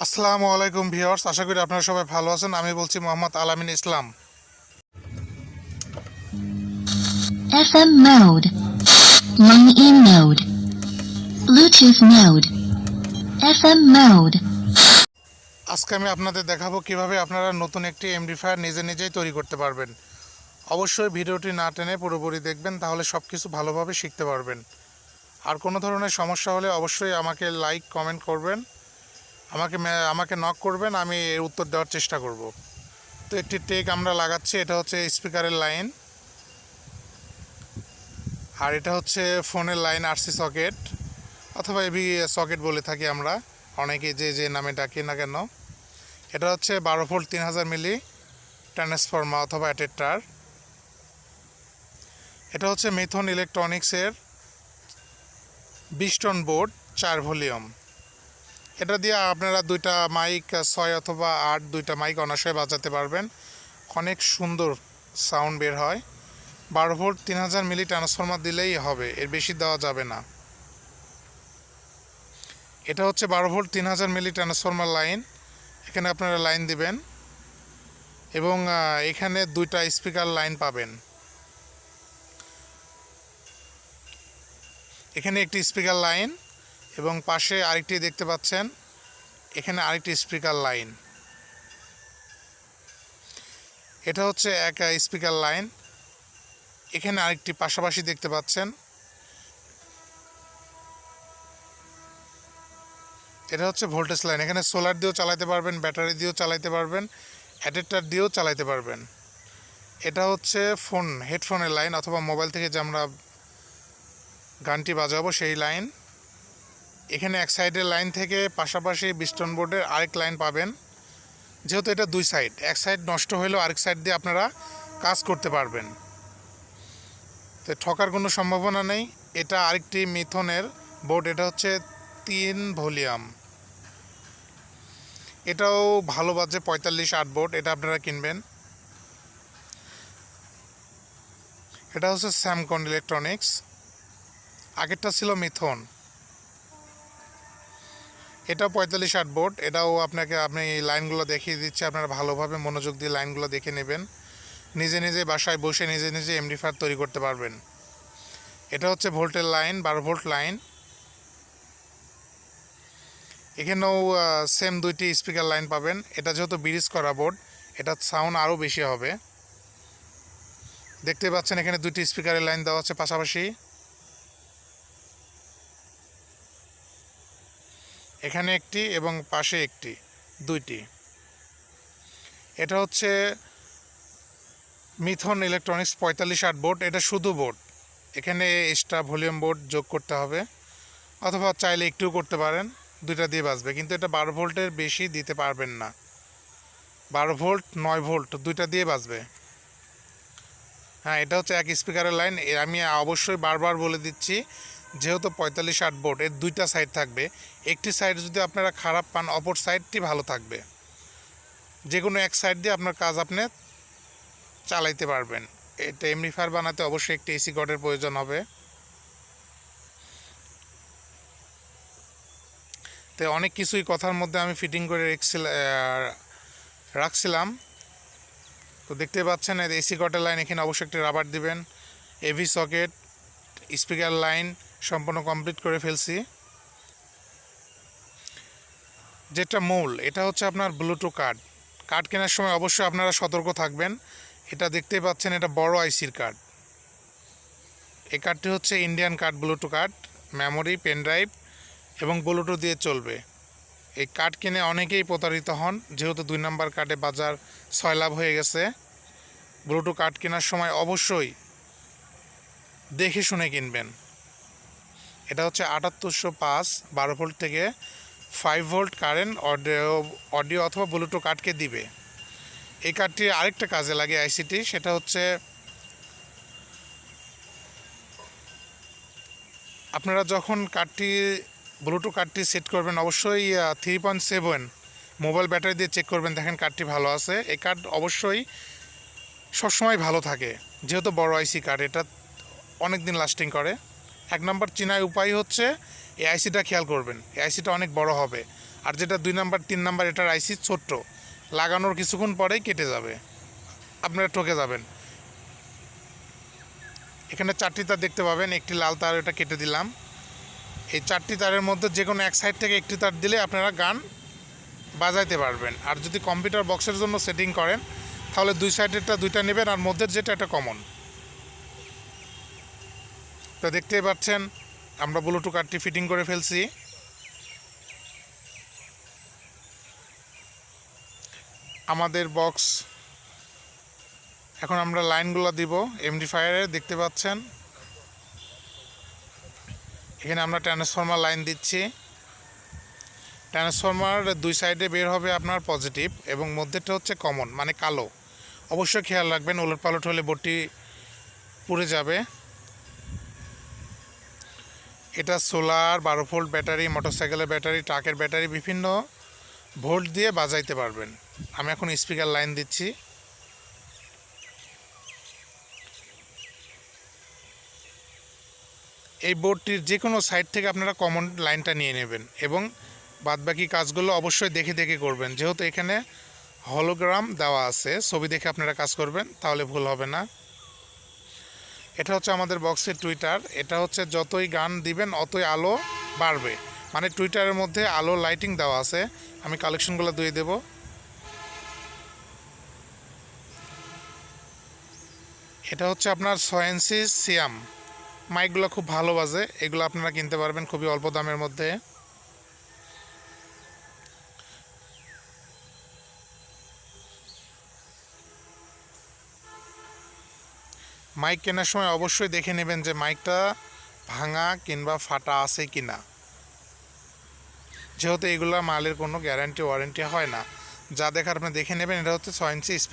আসসালামু আলাইকুম ভিউয়ার্স আশা করি আপনারা সবাই ভালো আছেন আমি বলছি মোহাম্মদ আলামিন ইসলাম FM mode. Line in mode. Bluetooth mode. FM mode. আজকে আমি আপনাদের দেখাবো কীভাবে আপনারা নতুন একটি এমডিফায়ার নিজে নিজেই তৈরি করতে পারবেন অবশ্যই ভিডিওটি না টেনে পুরোপুরি দেখবেন তাহলে সব কিছু ভালোভাবে শিখতে পারবেন আর কোনো ধরনের সমস্যা হলে অবশ্যই আমাকে লাইক কমেন্ট করবেন আমাকে আমাকে নক করবেন, আমি এর উত্তর দেওয়ার চেষ্টা করব। তো একটি টেক আমরা লাগাচ্ছি, এটা হচ্ছে স্পিকারের লাইন আর এটা হচ্ছে ফোনের লাইন আরসি সকেট অথবা এবি সকেট বলে থাকি আমরা, অনেকে যে যে নামে ডাকি না কেন। এটা হচ্ছে বারো ভোল্ট তিন হাজার মিলি ট্রান্সফর্মার অথবা অ্যাটেটার এটা হচ্ছে মিথন ইলেকট্রনিক্সের বিশ টন বোর্ড চার ভলিউম। এটা দিয়ে আপনারা দুইটা মাইক ছয় অথবা আট দুইটা মাইক অনায়াসে বাজাতে পারবেন। অনেক সুন্দর সাউন্ড বের হয়। বারো ভোল্ট, তিন হাজার মিলি ট্রান্সফর্মার দিলেই হবে, এর বেশি দেওয়া যাবে না। এটা হচ্ছে বারো ভোল্ট, তিন হাজার মিলি ট্রান্সফর্মার লাইন এখানে আপনারা লাইন দিবেন এবং এখানে দুইটা স্পিকার লাইন পাবেন। এখানে একটি স্পিকার লাইন এবং পাশে আরেকটি দেখতে পাচ্ছেন, এখানে আরেকটি স্পিকার লাইন। এটা হচ্ছে এক স্পিকার লাইন। এখানে আরেকটি পাশাপাশি দেখতে পাচ্ছেন। এটা হচ্ছে ভোল্টেজ লাইন। এখানে সোলার দিয়েও চালাতে পারবেন, ব্যাটারি দিয়েও চালাতে পারবেন, অ্যাডাপ্টার দিয়েও চালাতে পারবেন। এটা হচ্ছে ফোন, হেডফোনের লাইন অথবা মোবাইল থেকে যে আমরা গানটি বাজাবো সেই লাইন। এখানে এক সাইডের লাইন থেকে পাশাপাশি বিস্টন বোর্ডের আরেক লাইন পাবেন। যেহেতু এটা দুই সাইড, এক সাইড নষ্ট হলেও আরেক সাইড দিয়ে আপনারা কাজ করতে পারবেন। তো ঠকার কোনো সম্ভাবনা নেই। এটা আরেকটি মিথনের বোর্ড এটা হচ্ছে তিন ভলিউম। এটাও ভালো বাজে পঁয়তাল্লিশ আট বোর্ড এটা আপনারা কিনবেন। এটা হচ্ছে স্যামকন ইলেকট্রনিক্স আগেরটা ছিল মিথন। এটাও পঁয়তাল্লিশ আট বোর্ড, এটাও আপনাকে আপনি এই লাইনগুলো দেখিয়ে দিচ্ছে, আপনারা ভালোভাবে মনোযোগ দিয়ে লাইনগুলো দেখে নেবেন। নিজে নিজে বাসায় বসে নিজে নিজে এমডি ফায়ার তৈরি করতে পারবেন। এটা হচ্ছে ভোল্টের লাইন, বারো ভোল্ট লাইন। এখানেও সেম দুইটি স্পিকার লাইন পাবেন। এটা যেহেতু ব্রিজ করা বোর্ড, এটা সাউন্ড আরও বেশি হবে। দেখতে পাচ্ছেন এখানে দুইটি স্পিকারের লাইন দেওয়া আছে পাশাপাশি। এখানে একটি এবং পাশে একটি, দুইটি। এটা হচ্ছে মিথন ইলেকট্রনিক্স পঁয়তাল্লিশ আট বোর্ড, এটা শুধু বোর্ড। এখানে এক্সট্রা ভলিউম বোর্ড যোগ করতে হবে, অথবা চাইলে একটুও করতে পারেন, দুইটা দিয়ে বাজবে। কিন্তু এটা বারো ভোল্টের বেশি দিতে পারবেন না। বারো ভোল্ট, নয় ভোল্ট, দুইটা দিয়ে বাজবে। হ্যাঁ এটা হচ্ছে এক স্পিকারের লাইন আমি অবশ্যই বারবার বলে দিচ্ছি যেহেতু পঁয়তাল্লিশ আট বোর্ড এর দুইটা সাইড থাকবে। একটি সাইড যদি আপনারা খারাপ পান, অপর সাইডটি ভালো থাকবে। যে কোনো এক সাইড দিয়ে আপনার কাজ আপনি চালাইতে পারবেন। এটা এমনিফায়ার বানাতে অবশ্যই একটি এসি কর্ডের প্রয়োজন হবে। তো অনেক কিছুই কথার মধ্যে আমি ফিটিং করে রাখছিলাম। তো দেখতে পাচ্ছেন এসি কটের লাইন এখানে অবশ্যই একটি রাবার দিবেন। এভি সকেট স্পিকার লাইন সম্পূর্ণ কমপ্লিট করে ফেলছি। যেটা মূল, এটা হচ্ছে আপনার ব্লুটু কার্ড কার্ড কেনার সময় অবশ্যই আপনারা সতর্ক থাকবেন। এটা দেখতেই পাচ্ছেন, এটা বড় আইসির কার্ড এই কার্ডটি হচ্ছে Indian card bluetooth card memory pendrive এবং ব্লুটু দিয়ে চলবে। এই কার্ড কিনে অনেকেই প্রতারিত হন, যেহেতু দুই নম্বর কার্ডে বাজার লাভ হয়ে গেছে। ব্লুটু কার্ড কেনার সময় অবশ্যই দেখে শুনে কিনবেন। এটা হচ্ছে আটাত্তরশো পাঁচ, বারো ভোল্ট থেকে five volt current audio audio অথবা ব্লুটুথ কার্ডকে দিবে। এই কার্ডটি আরেকটা কাজে লাগে আইসিটি সেটা হচ্ছে আপনারা যখন কার্ডটি ব্লুটুথ কার্ডটি সেট করবেন, অবশ্যই three point seven mobile battery দিয়ে চেক করবেন, দেখেন কার্ডটি ভালো আছে। এই কার্ড অবশ্যই সবসময় ভালো থাকে, যেহেতু বড় আইসি কার্ড এটা অনেক দিন লাস্টিং করে। এক নম্বর চেনার উপায় হচ্ছে এই আইসিটা খেয়াল করবেন। এই আইসিটা অনেক বড় হবে। আর যেটা দুই নাম্বার, তিন নাম্বার, এটার আইসি ছোট্ট। লাগানোর কিছুক্ষণ পরেই কেটে যাবে। আপনারা ঠকে যাবেন। এখানে চারটি তার দেখতে পাবেন। একটি লাল তার, এটা কেটে দিলাম। এই চারটি তারের মধ্যে যে কোনো এক সাইড থেকে একটি তার দিলে আপনারা গান বাজাইতে পারবেন। আর যদি কম্পিউটার বক্সের জন্য সেটিং করেন, তাহলে দুই সাইডেরটা দুইটা নেবেন, আর মধ্যের যেটা, এটা কমন তো দেখতেই পাচ্ছেন, আমরা ব্লুটুথ কার্ডটি ফিটিং করে ফেলছি। আমাদের বক্স, এখন আমরা লাইনগুলো দিব এমডি ফায়ারে দেখতে পাচ্ছেন। এখানে আমরা ট্রান্সফর্মার লাইন দিচ্ছি। ট্রান্সফর্মার দুই সাইডে বের হবে আপনার পজিটিভ এবং মধ্যেটা হচ্ছে কমন মানে কালো। অবশ্যই খেয়াল রাখবেন উলট পালট হলে বোর্ডটি পুড়ে যাবে। এটা সোলার বারো ভোল্ট ব্যাটারি, মোটরসাইকেলের ব্যাটারি, ট্রাকের ব্যাটারি, বিভিন্ন ভোল্ট দিয়ে বাজাইতে পারবেন। আমি এখন স্পিকার লাইন দিচ্ছি। এই বোর্ডটির যে কোনো সাইড থেকে আপনারা কমন লাইনটা নিয়ে নেবেন এবং বাদবাকি কাজগুলো অবশ্যই দেখে দেখে করবেন। যেহেতু এখানে হলোগ্রাম দেওয়া আছে, ছবি দেখে আপনারা কাজ করবেন, তাহলে ভুল হবে না। এটা হচ্ছে আমাদের বক্সের টুইটার। এটা হচ্ছে যতই গান দিবেন, অতই আলো বাড়বে। মানে টুইটারের মধ্যে আলো লাইটিং দেওয়া আছে। আমি কালেকশনগুলো দিয়ে দেব। এটা হচ্ছে আপনার সয়েন্সি সিয়াম। মাইকগুলো খুব ভালো বাজে। এগুলো আপনারা কিনতে পারবেন খুবই অল্প দামের মধ্যে। মাইক কেনার সময় অবশ্যই দেখে নেবেন যে মাইকটা ভাঙা কিংবা ফাটা আছে কি না যেহেতু এগুলো মালের কোনো গ্যারান্টি, ওয়ারেন্টি হয় না। যা দেখার আপনি দেখে নেবেন, এটা হচ্ছে ছয় ইঞ্চি স্পিকার